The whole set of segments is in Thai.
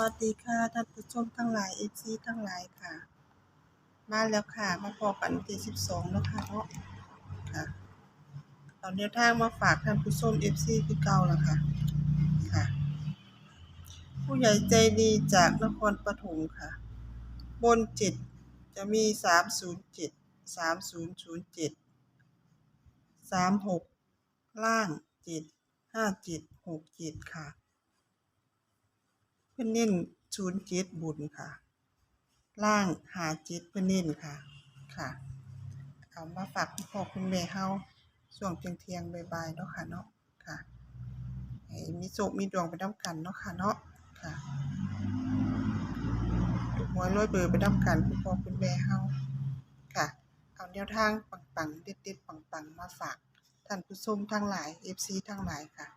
วัสดีค่ะท่านผู้ชมทั้งหลาย FC ทั้งหลายค่ะ มาแล้วค่ะ มาพบกันวันที่12แล้วค่ะเนาะค่ะเอาแนวทางมาฝากท่านผู้ชม FC คือเก่าแล้วค่ะค่ะ ผู้ใหญ่ใจดีจากนครปฐมค่ะ บนจิตจะมี307 3007 36ล่าง7 57 67ค่ะ พิ่นเน้นศูนย์เจ็ดบุญค่ะ ล่างหาเจ็ดเพิ่นเน้นค่ะ ค่ะ เอามาฝากคุณพ่อคุณแม่เฮาช่วงเทียงบายๆเนาะค่ะเนาะ ค่ะให้มีโชคมีดวงไปนำกันเนาะค่ะเนาะ ค่ะถูกหวยรวยเบอร์ไปนำกันคุณพ่อคุณแม่เฮาค่ะ เอาแนวทางปังๆเด็ดๆปังๆมาฝากท่านผู้ชมทั้งหลาย FC ทั้งหลายค่ะ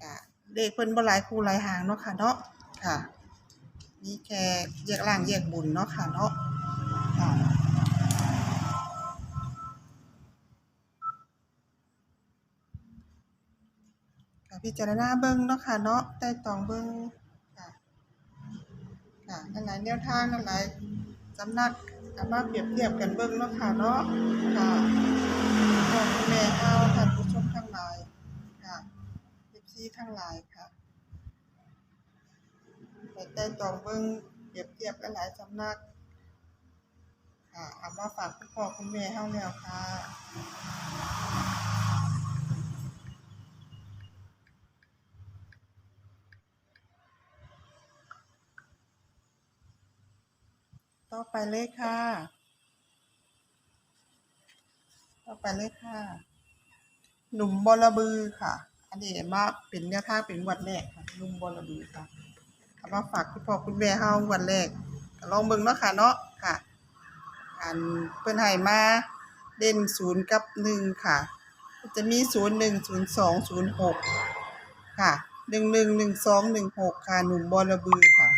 ก็ เลขเพิ่นบ่หลายคู่หลายหางเนาะค่ะเนาะค่ะมีแค่แยกล่างแยกบุญเนาะค่ะเนาะค่ะค่ะพิจารณาเบิ่งเนาะค่ะเนาะใต้ตองเบิ่งค่ะค่ะหลายแนวทางหลายสำนักเอามาเปรียบเทียบกันเบิ่งเนาะค่ะเนาะค่ะพ่อแม่เฮาท่านผู้ชมทั้งหลายค่ะ FC ทั้งหลายค่ะไปใต้ตองเบิ่งเปรียบเทียบหลายสำนัก ค่ะเอามาฝากคุณพ่อคุณแม่เฮาแล้วค่ะต่อไปเลยค่ะ ต่อไปเลยค่ะ หนุ่มบอระบือค่ะ อันนี้มาเป็นแนวทางเป็นวันแรกค่ะหนุ่มบอระบือค่ะเอามาฝากคุณพ่อคุณแม่เฮางวันแรกลองเบิ่งเนาะค่ะเนาะค่ะอันเพิ่นให้มาเด่นศูนย์กับหนึ่งค่ะ จะมีศูนย์หนึ่งศูนย์สองศูนย์หกค่ะหนึ่งหนึ่งหนึ่งสองหนึ่งหกค่ะหนุ่มบอระบือค่ะ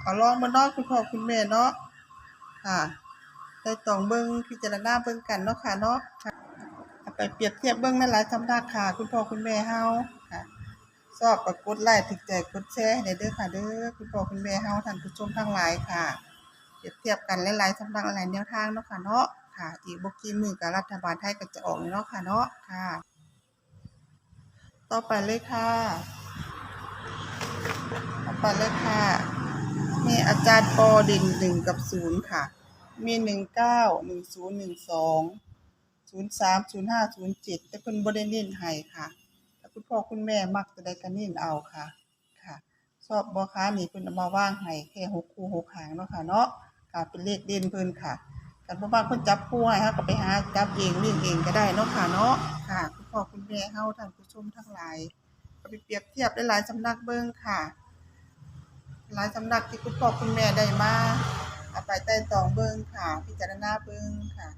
เอาลองมาเนาะคุณพ่อคุณแม่เนาะค่ะได้ต้องเบิ่งพิจารณาเบิ่งกันเนาะค่ะเนาะค่ะ ไปเปรียบเทียบเบิ่งในหลายสำนักค่ะ คุณพ่อคุณแม่เฮาค่ะชอบก็กดไลค์ถึกใจกดแชร์ให้เด้อค่ะ เด้อคุณพ่อคุณแม่เฮาท่านผู้ชมทั้งหลายค่ะ เปรียบเทียบกันหลายๆสำนักหลายแนวทางเนาะค่ะเนาะค่ะ อีกบกี่มื้อก็รัฐบาลไทยก็จะออกเนาะค่ะเนาะค่ะ ต่อไปเลยค่ะต่อไปเลยค่ะ มีอาจารย์ปอดินหนึ่งกับศูนย์ค่ะ มีหนึ่งเก้าหนึ่งศูนย์หนึ่งสอง ศูนย์สามศูนย์ห้าศูนย์เจ็ดแต่เพิ่นบ่ได้เน้นให้ค่ะแต่คุณพ่อคุณแม่มักจะได้ก็เน้นเอาค่ะค่ะชอบบ่คะนี่เพิ่นเอามาว่างให้แค่หกคู่หกหางเนาะค่ะเนาะค่ะเป็นเลขเด่นเพิ่นค่ะกันบ่ว่างเพิ่นจับคู่ให้เฮาก็ไปหาจับเองเล่นเองก็ได้เนาะค่ะเนาะค่ะคุณพ่อคุณแม่เฮาท่านผู้ชมทั้งหลายก็ไปเปรียบเทียบได้หลายๆสำนักเบิ่งค่ะ หลายสำนักที่คุณพ่อคุณแม่ได้มาเอาไปใต้ตองเบิ่งค่ะ พิจารณาเบิ่งค่ะ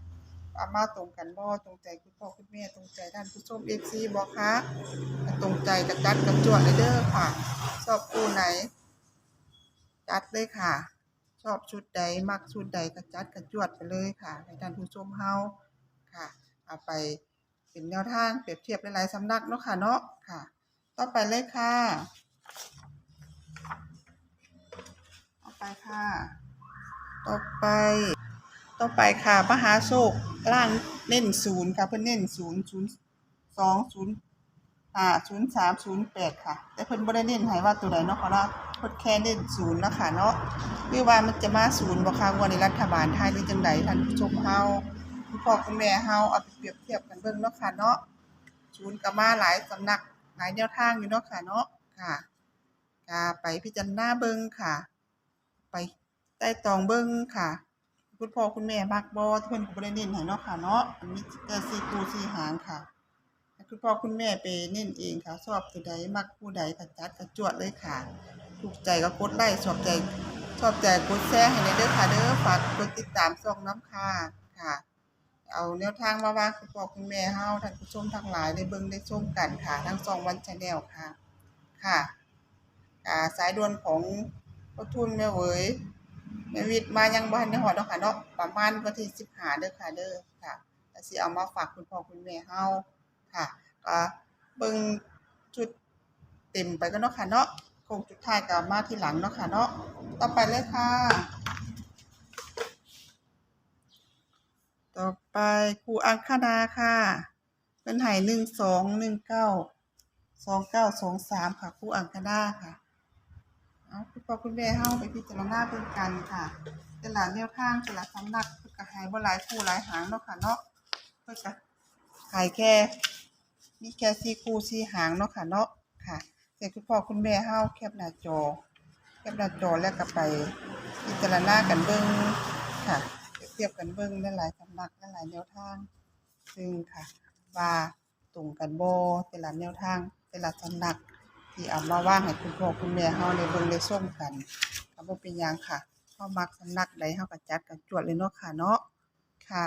ว่ามาตรงกันบ่ตรงใจคุณพ่อคุณแม่ตรงใจท่านผู้ชม FC บ่คะถ้าตรงใจก็จัดกับจวดเลยเด้อค่ะ ชอบคู่ไหน จัดเลยค่ะ ชอบชุดใดมักชุดใดก็จัดกับจวดไปเลยค่ะให้ท่านผู้ชมเฮาค่ะ เอาไปเป็นแนวทางเปรียบเทียบหลายๆสำนักเนาะค่ะเนาะค่ะ ต่อไปเลยค่ะต่อไปค่ะ ต่อไป ต่อไปค่ะมหาโชคล่างเน้นศูนย์ค่ะเพิ่นเน้นศูนย์ศูนย์สองศูนย์ห้าศูนย์สามศูนย์แปดค่ะ แต่เพิ่อนบ่ได้เน้นให้ว่าตัวใดเนาะค่ะเนาะเพิ่นแค่เน้นศูนย์นะคะเนาะหรือว่ามันจะมาศูนย์บ่คะงวดในรัฐบาลไทยหรือจังใดท่านผู้ชมเฮาคุณพ่อคุณแม่เฮาเอาไปเปรียบเทียบกันเบิ่งเนาะค่ะเนาะศูนย์ก็มาหลายสำนักหลายแนวทางอยู่เนาะค่ะเนาะค่ะก็ไปพิจารณาเบิ่งค่ะ ไปใต้ตองเบิ่งค่ะ คุณพ่อคุณแม่มักบ่เพิ่นก็บ่ได้เน้นให้เนาะค่ะเนาะอันนี้แต่สี่คู่สี่หางค่ะคุณพ่อคุณแม่ไปเน้นเองค่ะ ชอบตัวใดมักผู้ใดก็จัดก็จวดเลยค่ะถูกใจก็กดไลค์ชอบใจชอบใจกดแชร์ให้ได้เด้อค่ะเด้อฝากกดติดตามช่องน้ำค่ะค่ะ เอาแนวทางมาวางคุณพ่อคุณแม่เฮาท่านผู้ชมทั้งหลายได้เบิ่งได้ชมกันค่ะทั้งสองวันชาแนลค่ะค่ะสายด่วนของพ่อทุนแม่เหวย แม่วิทย์มายังบ่ทันได้ฮอดเนาะค่ะเนาะประมาณวันที่15เด้อค่ะเด้อค่ะแล้วสิเอามาฝากคุณพ่อคุณแม่เฮาค่ะก็เบิ่งชุดเต็มไปก็เนาะค่ะเนาะคงจุดท้ายก็มาที่หลังเนาะค่ะเนาะต่อไปเลยค่ะ ต่อไปครูอังคณาค่ะเป็นไห่หนึ่งสองหนึ่งเก้าสองเก้าสองสามค่ะครูอังคณาค่ะ เอาคุณพ่อคุณแม่เฮาไปพิจารณาเบิ่งกันค่ะต่ละแนวทางต่ละสำนักเพิ่นก็ให้บ่หลายคู่หลายหางเนาะค่ะเนาะเพิ่นก็ให้แค่มีแค่สี่คู่สี่หางเนาะค่ะเนาะค่ะแต่คุณพ่อคุณแม่เฮาแคปหน้าจอแคปหน้าจอแล้วก็ไปพิจารณากันเบิ่งค่ะเปรียบเทียบกันเบิ่งหลายสำนักหลายแนวทาง ซึ่งค่ะว่าตรงกันโบ่แต่ละแนวทางแต่ละสำนัก ที่เอามาว่างให้คุณพ่อคุณแม่เฮาได้เบิ่งได้ชมกันก็บ่เป็นหยังค่ะเฮามักสำนักใดเฮาก็จัดกันจวดเลยเนาะค่ะเนาะค่ะ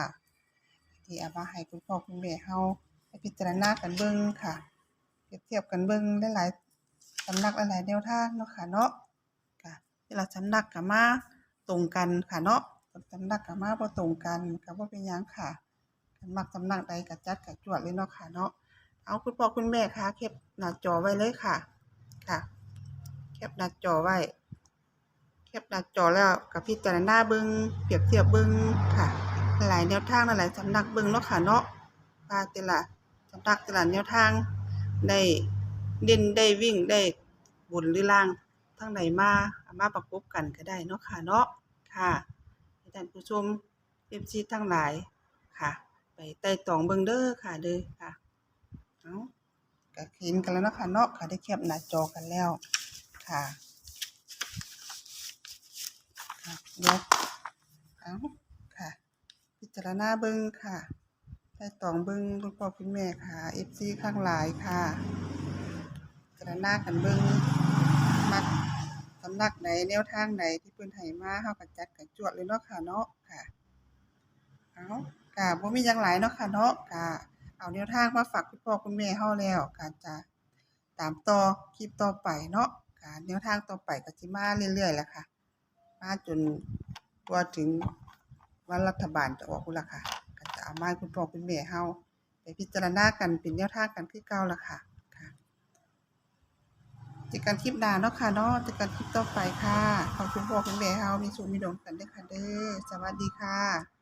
ที่เอามาให้คุณพ่อคุณแม่เฮาไปพิจารณากันเบิ่งค่ะเปรียบเทียบกันเบิ่งหลายๆสำนักหลายๆแนวทางเนาะค่ะเนาะค่ะแต่ละสำนักก็มาตรงกันค่ะเนาะสำนักก็มาบ่ตรงกันก็บ่เป็นยังค่ะคันมักสำนักใดก็จัดก็จวดเลยเนาะค่ะเนาะเอาคุณพ่อคุณแม่คะเก็บหน้าจอไว้เลยค่ะ ค่ะ แคปหน้าจอไว้ แคปหน้าจอแล้วกับพิจารณาเบิ่งเปรียบเทียบเบิ่งค่ะ หลายแนวทางหลายสำนักเบิ่งเนาะค่ะเนาะว่าแต่ละสำนักแต่ละแนวทางได้เด่นได้วิ่งได้บนหรือล่างทางไหนมาเอามาประกบกันก็ได้เนาะค่ะเนาะค่ะท่านผู้ชม FC ทั้งหลายค่ะ ไปไต่ตองเบิงเด้อค่ะเด้อค่ะ เอา ก็เห็นกันแล้วนะคะเนาะค่ะได้แคปหน้าจอกันแล้วค่ะค่ะเดี๋ยวเอาค่ะ พิจารณาเบิ่งค่ะได้ตองเบิ่งคุณพ่อคุณแม่ค่ะ FC ข้างหลายค่ะ พิจารณากันเบิ่งมักสำนักไหนแนวทางไหนที่เพิ่นให้มาเฮาก็จัดกันจวดเลยเนาะค่ะเนาะค่ะเอากะบ่มีหยังหลายเนาะค่ะเนาะกะ เอาแนวทางมาฝากคุณพ่อคุณแม่เฮาแล้วก็จะตามต่อคลิปต่อไปเนาะกะแนวทางต่อไปก็สิมาเรื่อยๆแหละค่ะ มาจนกว่าถึงวันรัฐบาลจะออกพุ่นล่ะค่ะก็จะเอามาคุณพ่อคุณแม่เฮาไปพิจารณากันเป็นแนวทางกันคือเก่าล่ะค่ะค่ะจอกันคลิปหน้าเนาะค่ะเนาะจอกันคลิปต่อไปค่ะขอบคุณพ่อคุณแม่เฮามีสุขมีดวงกันเด้อค่ะเด้อสวัสดีค่ะ